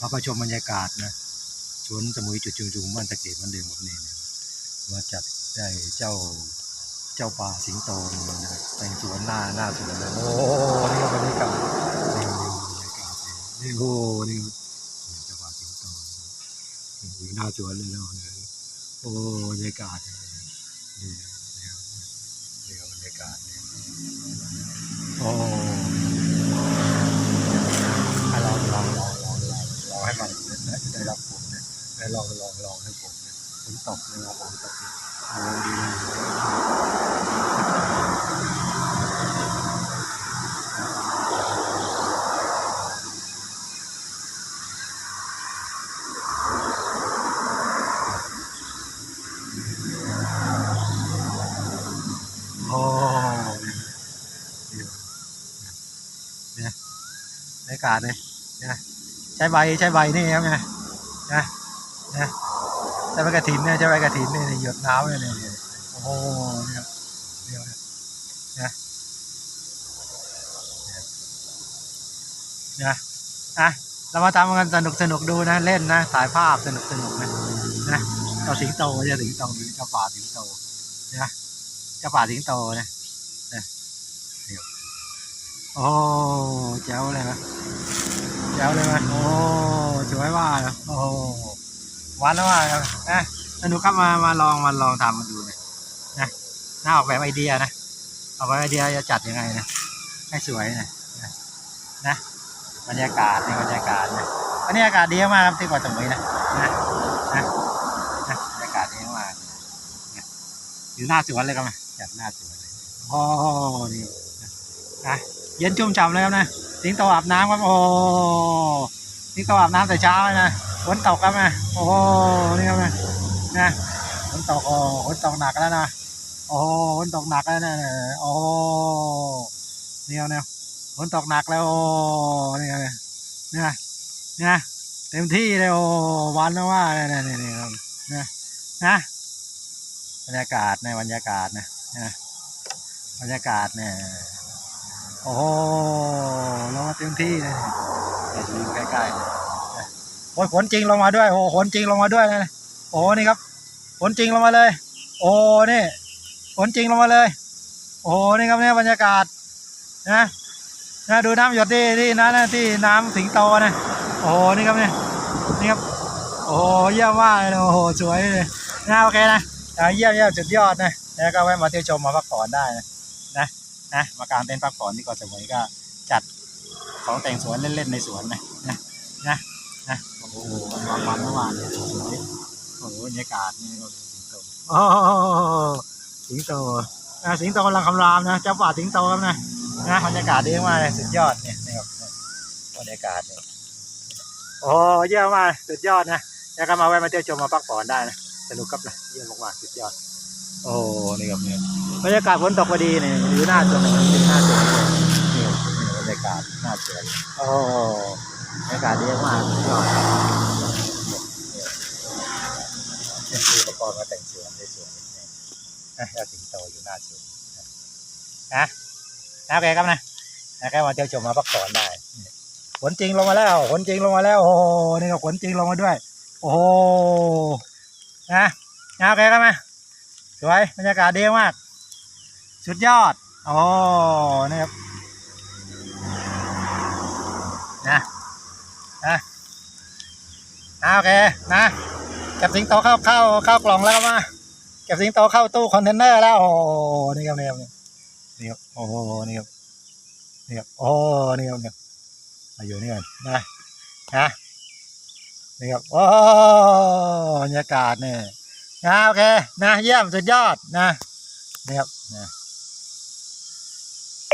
มาประชมบรรยากาศนะสวนสมุยจุดจุงจุงบ้านตะเกียบมันเดิมแบบนี้นะมาจัดได้เจ้าเจ้าป่าสิงโตนี่นะแต่งสวนหน้าหน้าสวนเลยโอ้นี่ก็บรรยากาศนี่บรรยากาศนี่โอ้นี่นี่เจ้าป่าสิงโตนี่อยู่หน้าสวนเลยเนาะโอ้บรรยากาศนี่นี่บนี่ครับบรรยากาศนี่โอ้ ให้ลองลองลองลองลองลองให้มันได้รับผล นะได้ลองลองลองให้ผมนะฝนตกเลยนะฝนตกเนี่ยโอ้ดีโอ้เนี่ยบรรยากาศเลยนะใช้ใบใช้ใบนี่ครับไงนะ นะใช้ใบกระถินเนี่ยใช้ใบกระถินเนี่ยหยดน้ำเนี่ยเนี่ยโอ้โหเนี่ยเดี๋ยวนะนะนะอะเรามาทำกันสนุกสนุกดูนะเล่นนะถ่ายภาพสนุกสนุกนะนะเจ้าสิงโตเจ้าสิงโตเจ้าป่าสิงโตนะเจ้าป่าสิงโตนะนะเดี๋ยวโอ้เจ้าเลยนะเจ้าเลยไหมโอ้สวยมานะโอ้ วันแล้วมากครับนะสนุกครับมามาลองมาลองทำมาดูนะนะน่าออกแบบไอเดียนะออกแบบไอเดียจะจัดยังไงนะให้สวยนะนะบรรยากาศในบรรยากาศนะบรรยากาศดีมากครับที่เกาะสมุยนะนะนะนะบรรยากาศดีมากนะอยู่หน้าสวนเลยครับนะจัดหน้าสวนเลยโอ้นี่นะเย็นชุ่มฉ่ำเลยครับนะสิงโตอาบน้ำครับโอ้โหสิงโตอาบน้ำแต่เช้าเลยนะ ฝนตกครับนะโอ้โหนี่ครับนะนะฝนตกโอ้ฝนตกหนักแล้วนะโอ้โหฝนตกหนักแล้วนะโอ้โหนี่ครับเนี่ยฝนตกหนักแล้วโอ้นี่ครับเนี่ยเนี่ยเนี่ยเต็มที่เลยโอ้วันแล้วว่าเนี่ยเนี่ยเนี่ยเนี่ยนะนะบรรยากาศในบรรยากาศนะนะบรรยากาศเนี่ยโอ้โหลงมาเต็มที่เลยเนี่ยดูใกล้ๆ โอ้ยฝนจริงลงมาด้วย โอ้ฝนจริงลงมาด้วยนะโอ้โหนี่ครับฝนจริงลงมาเลย โอ้นี่ฝนจริงลงมาเลย โอ้โหนี่ครับเนี่ยบรรยากาศนะนะดูน้ำหยดที่ที่นั่นนะที่น้ำสิงโตนะโอ้โหนี่ครับเนี่ยนี่ครับโอ้เยี่ยมมากเลยโอ้โหสวยเลยนะโอเคนะอ่าเยี่ยมเยี่ยมสุดยอดนะแล้วก็แวะมาเที่ยวชมมาพักผ่อนได้นะนะนะมากางเต็นพักผ่อนที่เกาะสมุยก็จัดของแต่งสวนเล่นๆในสวนนะนะนะ นะโอ้โหมันมันเมื่อวานเนี่ยสวยโอ้โหบรรยากาศนี่ก็สิงโตโอ้สิงโตอะสิงโตกำลังคำรามนะเจ้าป่าสิงโตครับนะนะบรรยากาศดีมากเลยสุดยอดเนี่ยนี่ครับบรรยากาศเนี่ยโอ้เยี่ยมมากสุดยอดนะแล้วก็มาแวะมาเที่ยวชมมาพักผ่อนได้นะสนุกครับนะเยี่ยมมากๆสุดยอด โอ้นี่ครับเนี่ยบรรยากาศฝนตกพอดีเนี่ยอยู่หน้าสวนอยู่หน้าสวนเนี่นี่บรรยากาศหน้าสวนโอ้ บรรยากาศดีมากสุดยอดนี่คืออุปกรณ์มาแต่งสวนในสวนนี่นะยอดสิงโตอยู่หน้าสวนนะนะโอเคครับนะนะแค่มาเที่ยวชมมาพักผ่อนได้ฝนจริงลงมาแล้วฝนจริงลงมาแล้ว โอ้โหนี่ก็ฝนจริงลงมาด้วย โอ้โหนะนะโอเคครับนะสวยบรรยากาศดีมาก สุดยอด โอ้นี่ครับนะ นะอ่าโอเคนะเก็บสิงโตเข้าเข้าเข้ากล่องแล้วก็มาเก็บสิงโตเข้าตู้คอนเทนเนอร์แล้วโอ้โหนี่ครับนี่ครับนี่ครับโอ้โหนี่ครับนี่ครับโอ้นี่ครับนี่ครับมาอยู่นี่ก่อนนะนะนี่ครับโอ้บรรยากาศเนี่ยนะโอเคนะเยี่ยมสุดยอดนะนี่ครับนะ